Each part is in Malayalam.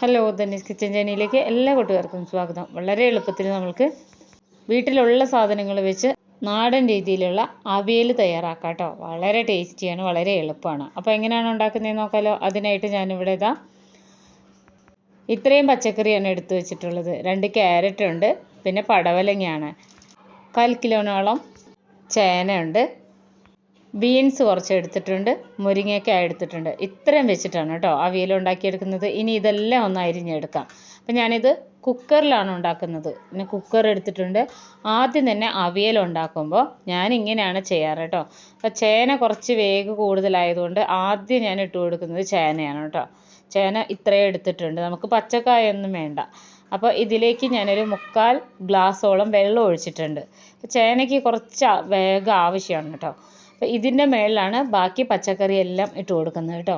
ഹലോ ധനീസ് കിച്ചൻ ചേനയിലേക്ക് എല്ലാ കൂട്ടുകാർക്കും സ്വാഗതം. വളരെ എളുപ്പത്തിൽ നമ്മൾക്ക് വീട്ടിലുള്ള സാധനങ്ങൾ വെച്ച് നാടൻ രീതിയിലുള്ള അവിയൽ തയ്യാറാക്കാം കേട്ടോ വളരെ ടേസ്റ്റിയാണ് വളരെ എളുപ്പമാണ്. അപ്പോൾ എങ്ങനെയാണ് ഉണ്ടാക്കുന്നതെന്ന് നോക്കാലോ? അതിനായിട്ട് ഞാനിവിടെ ഇതാ ഇത്രയും പച്ചക്കറിയാണ് എടുത്തു വെച്ചിട്ടുള്ളത്. രണ്ട് ക്യാരറ്റ് ഉണ്ട് പിന്നെ പടവലങ്ങയാണ്. കാൽ കിലോനോളം ചേനയുണ്ട് ബീൻസ് കുറച്ച് എടുത്തിട്ടുണ്ട് മുരിങ്ങയ്ക്ക എടുത്തിട്ടുണ്ട്. ഇത്രയും വെച്ചിട്ടാണ് കേട്ടോ അവിയൽ ഉണ്ടാക്കിയെടുക്കുന്നത്. ഇനി ഇതെല്ലാം ഒന്ന് അരിഞ്ഞെടുക്കാം. അപ്പം ഞാനിത് കുക്കറിലാണ് ഉണ്ടാക്കുന്നത്. പിന്നെ കുക്കർ എടുത്തിട്ടുണ്ട്. ആദ്യം തന്നെ അവിയൽ ഉണ്ടാക്കുമ്പോൾ ഞാൻ ഇങ്ങനെയാണ് ചെയ്യാറ് കേട്ടോ. അപ്പോൾ ചേന കുറച്ച് വേഗ് കൂടുതലായതുകൊണ്ട് ആദ്യം ഞാൻ ഇട്ട് കൊടുക്കുന്നത് ചേനയാണ് കേട്ടോ. ചേന ഇത്രയും എടുത്തിട്ടുണ്ട്. നമുക്ക് പച്ചക്കായൊന്നും വേണ്ട. അപ്പോൾ ഇതിലേക്ക് ഞാനൊരു മുക്കാൽ ഗ്ലാസ്സോളം വെള്ളം ഒഴിച്ചിട്ടുണ്ട്. ചേനയ്ക്ക് കുറച്ച് വേഗം ആവശ്യമാണ് കേട്ടോ. അപ്പോൾ ഇതിന്റെ മേളിലാണ് ബാക്കി പച്ചക്കറി എല്ലാം ഇട്ട് കൊടുക്കുന്നത് കേട്ടോ.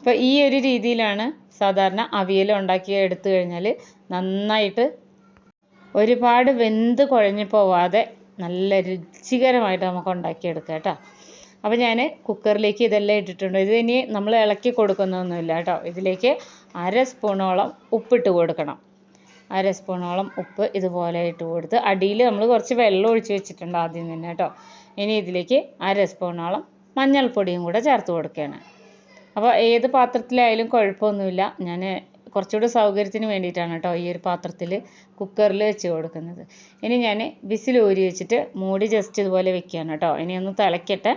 അപ്പോൾ ഈ ഒരു രീതിയിലാണ് സാധാരണ അവിയൽ ഉണ്ടാക്കി എടുത്തു കഴിഞ്ഞാൽ നന്നായിട്ട് ഒരുപാട് വെന്ത് കുഴഞ്ഞു പോവാതെ നല്ല രുചികരമായിട്ട് നമുക്ക് ഉണ്ടാക്കിയെടുക്കാം കേട്ടോ. അപ്പോൾ ഞാൻ കുക്കറിലേക്ക് ഇതെല്ലാം ഇട്ടിട്ടുണ്ട്. ഇത് ഇനി നമ്മൾ ഇളക്കി കൊടുക്കുന്നൊന്നുമില്ല കേട്ടോ. ഇതിലേക്ക് അര സ്പൂണോളം ഉപ്പിട്ട് കൊടുക്കണം. അര സ്പൂണോളം ഉപ്പ് ഇതുപോലെ ഇട്ട് കൊടുത്ത് അടിയിൽ നമ്മൾ കുറച്ച് വെള്ളം ഒഴിച്ച് വെച്ചിട്ടുണ്ട് ആദ്യം തന്നെ കേട്ടോ. ഇനി ഇതിലേക്ക് അര സ്പൂണോളം മഞ്ഞൾപ്പൊടിയും കൂടെ ചേർത്ത് കൊടുക്കുകയാണ്. അപ്പോൾ ഏത് പാത്രത്തിലായാലും കുഴപ്പമൊന്നുമില്ല. ഞാൻ കുറച്ചുകൂടി സൗകര്യത്തിന് വേണ്ടിയിട്ടാണ് കേട്ടോ ഈ ഒരു പാത്രത്തിൽ കുക്കറിൽ വെച്ച് കൊടുക്കുന്നത്. ഇനി ഞാൻ വിസിൽ ഊരി വെച്ചിട്ട് മൂടി ജസ്റ്റ് ഇതുപോലെ വെക്കുകയാണ് കേട്ടോ. ഇനി ഒന്ന് തിളയ്ക്കട്ടെ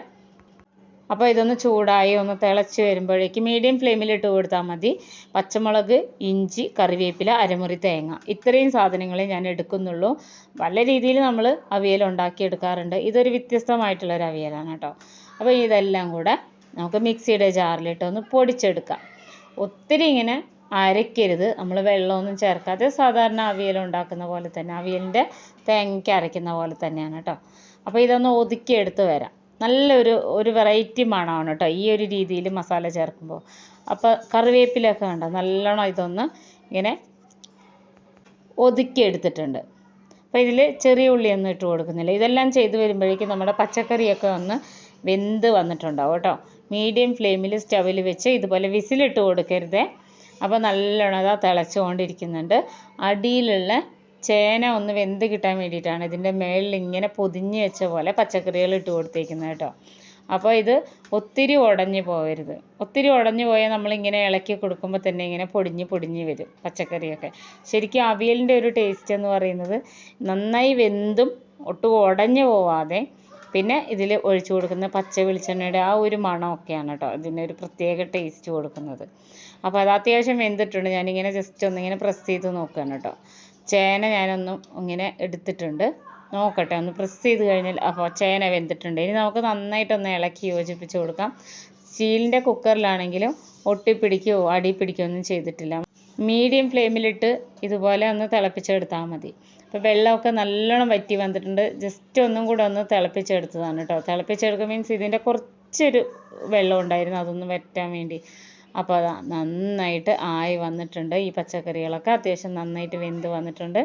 അപ്പോൾ ഇതൊന്ന് ചൂടായി ഒന്ന് തിളച്ച് വരുമ്പോഴേക്ക് മീഡിയം ഫ്ലെയിമിൽ ഇട്ട് കൊടുത്താൽ മതി. പച്ചമുളക് ഇഞ്ചി കറിവേപ്പില അരമുറി തേങ്ങ. ഇത്രയും സാധനങ്ങളെ ഞാൻ എടുക്കുന്നുള്ളൂ. പല രീതിയിൽ നമ്മൾ അവിയൽ ഉണ്ടാക്കിയെടുക്കാറുണ്ട്. ഇതൊരു വ്യത്യസ്തമായിട്ടുള്ള ഒരു അവിയലാണ് കേട്ടോ. അപ്പോൾ ഇതെല്ലാം കൂടെ നമുക്ക് മിക്സിയുടെ ജാറിലിട്ട് ഒന്ന് പൊടിച്ചെടുക്കാം. ഒത്തിരി ഇങ്ങനെ അരയ്ക്കരുത് നമ്മൾ വെള്ളമൊന്നും ചേർക്കാതെ സാധാരണ അവിയൽ ഉണ്ടാക്കുന്ന പോലെ തന്നെ അവിയലിന്റെ തേങ്ങയ്ക്ക് അരയ്ക്കുന്ന പോലെ തന്നെയാണ് കേട്ടോ. അപ്പോൾ ഇതൊന്ന് ഒതുക്കിയെടുത്ത് വരാം. നല്ലൊരു ഒരു വെറൈറ്റി മണമാണ് കേട്ടോ ഈ ഒരു രീതിയിൽ മസാല ചേർക്കുമ്പോൾ അപ്പോൾ കറിവേപ്പിലൊക്കെ കണ്ടോ? നല്ലോണം ഇതൊന്ന് ഇങ്ങനെ ഒതുക്കി എടുത്തിട്ടുണ്ട്. അപ്പോൾ ഇതിൽ ചെറിയ ഉള്ളിയൊന്നും ഇട്ട് കൊടുക്കുന്നില്ല. ഇതെല്ലാം ചെയ്ത് വരുമ്പോഴേക്കും നമ്മുടെ പച്ചക്കറിയൊക്കെ ഒന്ന് വെന്ത് വന്നിട്ടുണ്ടാവും കേട്ടോ മീഡിയം ഫ്ലെയിമിൽ സ്റ്റവിൽ വെച്ച് ഇതുപോലെ വിസിലിട്ട് കൊടുക്കരുതേ. അപ്പോൾ നല്ലോണം അതാ തിളച്ചുകൊണ്ടിരിക്കുന്നുണ്ട്. അടിയിലുള്ള ചേന ഒന്ന് വെന്ത് കിട്ടാൻ വേണ്ടിയിട്ടാണ് ഇതിന്റെ മേളിൽ ഇങ്ങനെ പൊതിഞ്ഞ് വെച്ച പോലെ പച്ചക്കറികൾ ഇട്ട് കൊടുത്തേക്കുന്നത് കേട്ടോ. അപ്പോൾ ഇത് ഒത്തിരി ഉടഞ്ഞു പോകരുത്. ഒത്തിരി ഉടഞ്ഞു പോയാൽ നമ്മളിങ്ങനെ ഇളക്കി കൊടുക്കുമ്പോൾ തന്നെ ഇങ്ങനെ പൊടിഞ്ഞ് പൊടിഞ്ഞ് വരും പച്ചക്കറിയൊക്കെ. ശരിക്കും അവിയലിന്റെ ഒരു ടേസ്റ്റ് എന്ന് പറയുന്നത് നന്നായി വെന്തും ഒട്ടും ഉടഞ്ഞു പോവാതെ പിന്നെ ഇതിൽ ഒഴിച്ചു കൊടുക്കുന്ന പച്ച വെളിച്ചെണ്ണയുടെ ആ ഒരു മണമൊക്കെയാണ് കേട്ടോ ഇതിന് ഒരു പ്രത്യേക ടേസ്റ്റ് കൊടുക്കുന്നത്. അപ്പോൾ അത് അത്യാവശ്യം വെന്തിട്ടുണ്ട്. ഞാനിങ്ങനെ ജസ്റ്റ് ഒന്നിങ്ങനെ പ്രസ് ചെയ്ത് നോക്കുകയാണ് കേട്ടോ. ചേന ഞാനൊന്ന് ഇങ്ങനെ എടുത്തിട്ടുണ്ട്. നോക്കട്ടെ ഒന്ന് പ്രസ് ചെയ്ത് കഴിഞ്ഞാൽ അപ്പോൾ ചേന വെന്തിട്ടുണ്ട്. ഇനി നമുക്ക് നന്നായിട്ടൊന്ന് ഇളക്കി യോജിപ്പിച്ച് കൊടുക്കാം. സ്റ്റീലിന്റെ കുക്കറിലാണെങ്കിലും ഒട്ടിപ്പിടിക്കുകയോ അടി പിടിക്കുകയോ ഒന്നും ചെയ്തിട്ടില്ല. മീഡിയം ഫ്ലെയിമിലിട്ട് ഇതുപോലെ ഒന്ന് തിളപ്പിച്ചെടുത്താൽ മതി. അപ്പോൾ വെള്ളമൊക്കെ നല്ലോണം വറ്റി വന്നിട്ടുണ്ട്. ജസ്റ്റ് ഒന്നും കൂടെ ഒന്ന് തിളപ്പിച്ചെടുത്തതാണ് കേട്ടോ. തിളപ്പിച്ചെടുക്കുക മീൻസ് ഇതിന്റെ കുറച്ചൊരു വെള്ളം ഉണ്ടായിരുന്നു അതൊന്ന് വറ്റാൻ വേണ്ടി. അപ്പോൾ അതാ നന്നായിട്ട് ആയി വന്നിട്ടുണ്ട് ഈ പച്ചക്കറികളൊക്കെ. അത്യാവശ്യം നന്നായിട്ട് വെന്ത് വന്നിട്ടുണ്ട്.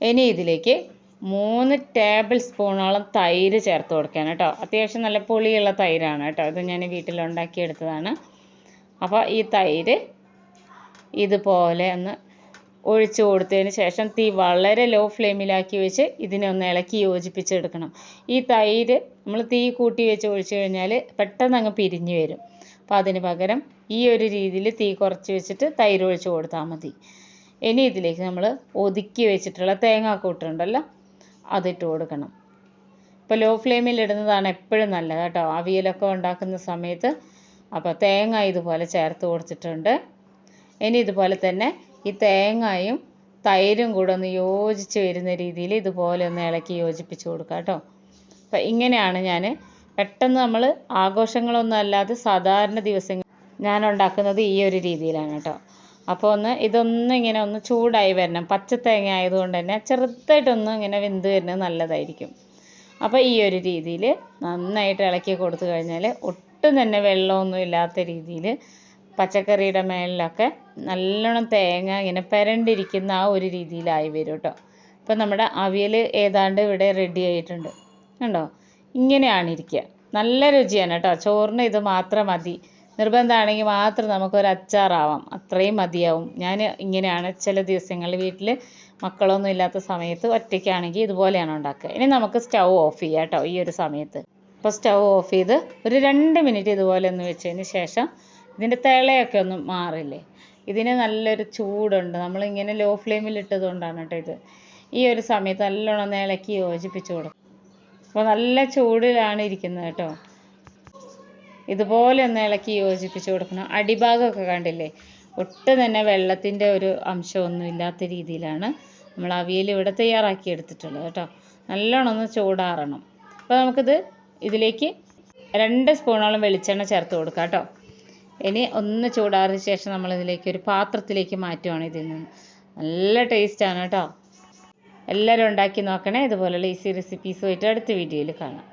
ഇനി ഇതിലേക്ക് മൂന്ന് ടേബിൾ സ്പൂണോളം തൈര് ചേർത്ത് കൊടുക്കാൻ കേട്ടോ. അത്യാവശ്യം നല്ല പുളിയുള്ള തൈരാണ് കേട്ടോ. ഇത് ഞാൻ വീട്ടിൽ ഉണ്ടാക്കിയെടുത്തതാണ് അപ്പോൾ ഈ തൈര് ഇതുപോലെ ഒന്ന് ഒഴിച്ചു കൊടുത്തതിന് ശേഷം തീ വളരെ ലോ ഫ്ലെയിമിലാക്കി വെച്ച് ഇതിനെ ഒന്ന് ഇളക്കി യോജിപ്പിച്ചെടുക്കണം. ഈ തൈര് നമ്മൾ തീ കൂട്ടി വെച്ച് ഒഴിച്ചു കഴിഞ്ഞാൽ പെട്ടെന്ന് അങ്ങ് പിരിഞ്ഞു വരും. അപ്പോൾ അതിന് പകരം ഈ ഒരു രീതിയിൽ തീ കുറച്ച് വെച്ചിട്ട് തൈര് ഒഴിച്ച് കൊടുത്താൽ മതി. ഇനി ഇതിലേക്ക് നമ്മൾ ഒതുക്കി വെച്ചിട്ടുള്ള തേങ്ങാക്കൂട്ടുണ്ടല്ലോ അതിട്ട് കൊടുക്കണം. ഇപ്പോൾ ലോ ഫ്ലെയിമിൽ ഇടുന്നതാണ് എപ്പോഴും നല്ലത് കേട്ടോ. അവിയലൊക്കെ ഉണ്ടാക്കുന്ന സമയത്ത് അപ്പോൾ തേങ്ങ ഇതുപോലെ ചേർത്ത് കൊടുത്തിട്ടുണ്ട്. ഇനി ഇതുപോലെ തന്നെ ഈ തേങ്ങയും തൈരും കൂടെ ഒന്ന് യോജിച്ച് വരുന്ന രീതിയിൽ ഇതുപോലെ ഒന്ന് ഇളക്കി യോജിപ്പിച്ച് കൊടുക്കുക കേട്ടോ. അപ്പം ഇങ്ങനെയാണ് ഞാൻ പെട്ടെന്ന് നമ്മൾ ആഘോഷങ്ങളൊന്നും അല്ലാതെ സാധാരണ ദിവസങ്ങൾ ഞാൻ ഉണ്ടാക്കുന്നത് ഈ ഒരു രീതിയിലാണ് കേട്ടോ. അപ്പോൾ ഒന്ന് ഇതൊന്ന് ഇങ്ങനെ ഒന്ന് ചൂടായി വരണം. പച്ച തേങ്ങ ആയതുകൊണ്ട് തന്നെ ചെറുതായിട്ടൊന്ന് ഇങ്ങനെ വെന്ത് വരുന്നത് നല്ലതായിരിക്കും. അപ്പോൾ ഈ ഒരു രീതിയിൽ നന്നായിട്ട് ഇളക്കി കൊടുത്തു കഴിഞ്ഞാൽ ഒട്ടും തന്നെ വെള്ളമൊന്നും ഇല്ലാത്ത രീതിയിൽ പച്ചക്കറിയുടെ മേളിലൊക്കെ നല്ലോണം തേങ്ങ ഇങ്ങനെ പെരണ്ടിരിക്കുന്ന ആ ഒരു രീതിയിലായി വരും കേട്ടോ. ഇപ്പം നമ്മുടെ അവിയൽ ഏതാണ്ട് ഇവിടെ റെഡി ആയിട്ടുണ്ട്. കണ്ടോ? ഇങ്ങനെയാണ് ഇരിക്കുക നല്ല രുചിയാണ് കേട്ടോ ചോറിന് ഇത് മാത്രം മതി. നിർബന്ധമാണെങ്കിൽ മാത്രം നമുക്കൊരു അച്ചാറാവാം. അത്രയും മതിയാവും. ഞാൻ ഇങ്ങനെയാണ് ചില ദിവസങ്ങളിൽ വീട്ടിൽ മക്കളൊന്നും ഇല്ലാത്ത സമയത്ത് ഒറ്റയ്ക്കാണെങ്കിൽ ഇതുപോലെയാണ് ഉണ്ടാക്കുക. ഇനി നമുക്ക് സ്റ്റൗ ഓഫ് ചെയ്യാം കേട്ടോ ഈ ഒരു സമയത്ത്. അപ്പോൾ സ്റ്റൗ ഓഫ് ചെയ്ത് ഒരു രണ്ട് മിനിറ്റ് ഇതുപോലെ ഒന്ന് വെച്ചതിന് ശേഷം ഇതിന്റെ തിളയൊക്കെ ഒന്ന് മാറില്ലേ? ഇതിന് നല്ലൊരു ചൂടുണ്ട്. നമ്മളിങ്ങനെ ലോ ഫ്ലെയിമിൽ ഇട്ടത് കൊണ്ടാണ് കേട്ടോ ഇത്. ഈ ഒരു സമയത്ത് നല്ലോണം ഒന്ന് ഇളക്കി യോജിപ്പിച്ച് കൊടുക്കും അപ്പോൾ നല്ല ചൂടിലാണ് ഇരിക്കുന്നത് കേട്ടോ. ഇതുപോലെ ഒന്ന് ഇളക്കി യോജിപ്പിച്ച് കൊടുക്കണം. അടിഭാഗമൊക്കെ കണ്ടില്ലേ? ഒട്ടും തന്നെ വെള്ളത്തിന്റെ ഒരു അംശമൊന്നും ഇല്ലാത്ത രീതിയിലാണ് നമ്മൾ അവിയൽ ഇവിടെ തയ്യാറാക്കി എടുത്തിട്ടുള്ളത് കേട്ടോ. നല്ലോണം ഒന്ന് ചൂടാറണം. അപ്പോൾ നമുക്കിത് ഇതിലേക്ക് രണ്ട് സ്പൂണോളം വെളിച്ചെണ്ണ ചേർത്ത് കൊടുക്കാം കേട്ടോ. ഇനി ഒന്ന് ചൂടാറിയ ശേഷം നമ്മൾ ഇതിലേക്ക് ഒരു പാത്രത്തിലേക്ക് മാറ്റുവാണ് ഇതിൽ നിന്ന്. നല്ല ടേസ്റ്റാണ് കേട്ടോ. എല്ലാവരും ഉണ്ടാക്കി നോക്കണേ. ഇതുപോലുള്ള ഈസി റെസിപ്പീസുമായിട്ട് അടുത്ത വീഡിയോയിൽ കാണാം.